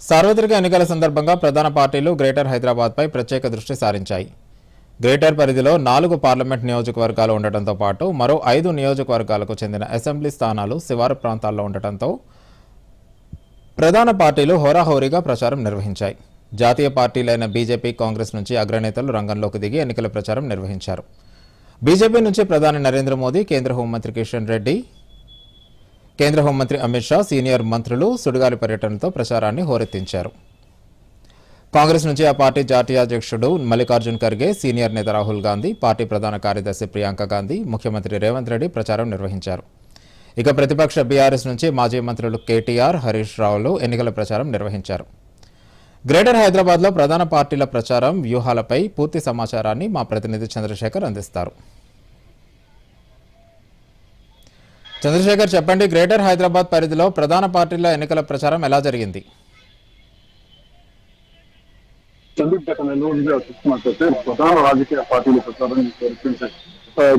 సార్వత్రిక ఎన్నికల సందర్భంగా ప్రధాన పార్టీలు గ్రేటర్ హైదరాబాద్పై ప్రత్యేక దృష్టి సారించాయి. గ్రేటర్ పరిధిలో నాలుగు పార్లమెంట్ నియోజకవర్గాలు ఉండటంతో పాటు మరో ఐదు నియోజకవర్గాలకు చెందిన అసెంబ్లీ స్థానాలు శివారు ప్రాంతాల్లో ఉండటంతో ప్రధాన పార్టీలు హోరాహోరీగా ప్రచారం నిర్వహించాయి. జాతీయ పార్టీలైన బీజేపీ కాంగ్రెస్ నుంచి అగ్రనేతలు రంగంలోకి దిగి ఎన్నికల ప్రచారం నిర్వహించారు. బీజేపీ నుంచి ప్రధాని నరేంద్ర మోదీ కేంద్ర హోంమంత్రి కిషన్ రెడ్డి కేంద్ర హోంమంత్రి అమిత్ షా సీనియర్ మంత్రులు సుడిగాలి పర్యటనతో ప్రచారాన్ని హోరెత్తించారు. కాంగ్రెస్ నుంచి ఆ పార్టీ జాతీయ అధ్యక్షుడు మల్లికార్జున్ ఖర్గే సీనియర్ నేత రాహుల్ గాంధీ పార్టీ ప్రధాన కార్యదర్శి ప్రియాంక గాంధీ ముఖ్యమంత్రి రేవంత్ రెడ్డి ప్రచారం నిర్వహించారు. ఇక ప్రతిపక్ష బీఆర్ఎస్ నుంచి మాజీ మంత్రులు కేటీఆర్ హరీష్ రావులు ఎన్నికల ప్రచారం నిర్వహించారు. గ్రేటర్ హైదరాబాద్లో ప్రధాన పార్టీల ప్రచారం వ్యూహాలపై పూర్తి సమాచారాన్ని మా ప్రతినిధి చంద్రశేఖర్ అందిస్తారు. చంద్రశేఖర్ చెప్పండి గ్రేటర్ హైదరాబాద్ పరిధిలో ప్రధాన పార్టీల ఎన్నికల ప్రచారం ఎలా జరిగింది? చంద్రుడి చూసుకున్నట్లయితే ప్రధాన రాజకీయ పార్టీలు ప్రచారం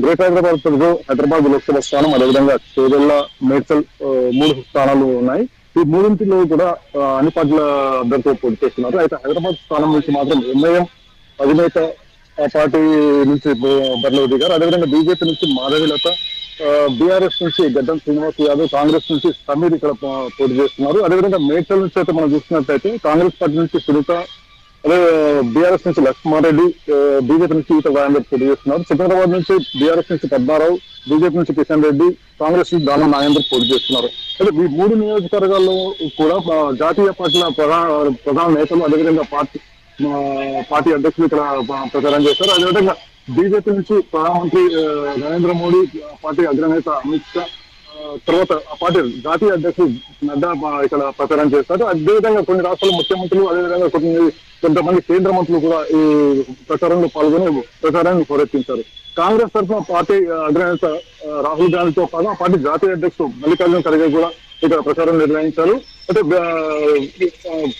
గ్రేటర్ హైదరాబాద్ పరిధిలో హైదరాబాద్ లోక్సభ స్థానం అదేవిధంగా చేవెళ్ళ మేడ్చల్ మూడు స్థానాలు ఉన్నాయి. ఈ మూడింటిలో కూడా అన్ని పార్టీల అభ్యర్థులు పోటీ చేస్తున్నారు. అయితే హైదరాబాద్ స్థానం నుంచి మాత్రం ఎంఐఎం అధినేత ఆ పార్టీ నుంచి బరిలో దిగారు అదేవిధంగా బీజేపీ నుంచి మాధవిలత బీఆర్ఎస్ నుంచి గడ్డం శ్రీనివాస్ యాదవ్ కాంగ్రెస్ నుంచి సమీర్ ఇక్కడ పోటీ చేస్తున్నారు. అదేవిధంగా మేడ్చల్ నుంచి అయితే మనం చూసినట్లయితే కాంగ్రెస్ పార్టీ నుంచి సునీత అదే బీఆర్ఎస్ నుంచి లక్ష్మారెడ్డి బీజేపీ నుంచి ఈత రాజేందర్ పోటీ చేస్తున్నారు. సికింద్రాబాద్ నుంచి బీఆర్ఎస్ నుంచి పద్మారావు బీజేపీ నుంచి కిషన్ రెడ్డి కాంగ్రెస్ నుంచి దానం నాగేందర్ పోటీ చేస్తున్నారు. అయితే ఈ మూడు నియోజకవర్గాల్లో కూడా జాతీయ పార్టీల ప్రధాన ప్రధాన నేతలు అదేవిధంగా పార్టీ పార్టీ అధ్యక్షులు ఇక్కడ ప్రచారం చేస్తారు. అదేవిధంగా బీజేపీ నుంచి ప్రధానమంత్రి నరేంద్ర మోడీ పార్టీ అగ్రనేత అమిత్ షా తర్వాత ఆ పార్టీ జాతీయ అధ్యక్షుడు నడ్డా ఇక్కడ ప్రచారం చేస్తారు. అదేవిధంగా కొన్ని రాష్ట్రాల ముఖ్యమంత్రులు అదేవిధంగా కొన్ని కొంతమంది కేంద్ర మంత్రులు కూడా ఈ ప్రచారంలో పాల్గొని ప్రచారాన్ని హోరెత్తించారు. కాంగ్రెస్ తరఫున పార్టీ అగ్రనేత రాహుల్ గాంధీతో పాటు ఆ పార్టీ జాతీయ అధ్యక్షుడు మల్లికార్జున ఖర్గే కూడా ఇక్కడ ప్రచారం నిర్వహించారు. అంటే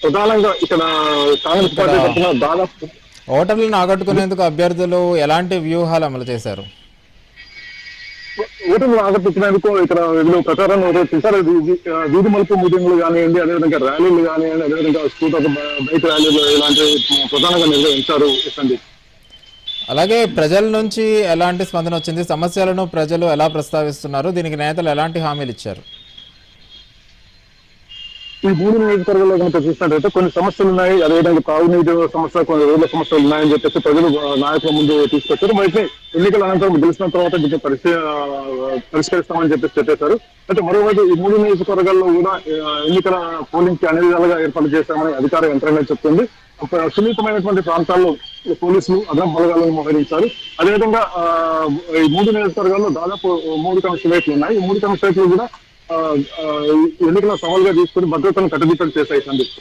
ప్రధానంగా ఇక్కడ కాంగ్రెస్ పార్టీ తరఫున దాదాపు ఓటర్లను ఆకట్టుకునేందుకు అభ్యర్థులు ఎలాంటి వ్యూహాలు అమలు చేశారు? ఓటర్లు ఆకర్షించినందుకు ఇక్కడ వీళ్ళు ఇది, ఆ, వీధి మలుపు మీటింగ్లు కానివ్వండి అదేవిధంగా ర్యాలీలు కానివ్వండి అదేవిధంగా స్కూటర్ బైక్ ర్యాలీలు ఇలాంటి ప్రధానంగా నిర్వహించారు సందీప్ అలాగే ప్రజల నుంచి ఎలాంటి స్పందన వచ్చింది? సమస్యలను ప్రజలు ఎలా ప్రస్తావిస్తున్నారు? దీనికి నేతలు ఎలాంటి హామీలు ఇచ్చారు? ఈ మూడు నియోజకవర్గాల్లో కనుక చూసినట్టయితే కొన్ని సమస్యలు ఉన్నాయి. అదేవిధంగా తాగునీటి సమస్య కొన్ని రోడ్ల సమస్యలు ఉన్నాయని చెప్పేసి ప్రజలు నాయకుల ముందు తీసుకొచ్చారు. అయితే ఎన్నికల అనంతరం గెలిచిన తర్వాత దీన్ని పరిశీ పరిష్కరిస్తామని చెప్పేసి చెప్పేశారు. అయితే మరోవైపు ఈ మూడు నియోజకవర్గాల్లో కూడా ఎన్నికల పోలింగ్కి అన్ని విధాలుగా ఏర్పాటు చేశామని అధికార యంత్రాంగం చెప్తుంది. సున్నితమైనటువంటి ప్రాంతాల్లో పోలీసులు అదనం బలగాలను మోహరించారు. అదేవిధంగా ఆ, ఈ మూడు నియోజకవర్గాల్లో దాదాపు మూడు కమిషనరేట్లు ఉన్నాయి. ఈ మూడు కమిషనరేట్లు కూడా ఎన్నికల సవాల్గా తీసుకుని భద్రతను కట్టుదిట్టం చేశాయి సందీప్.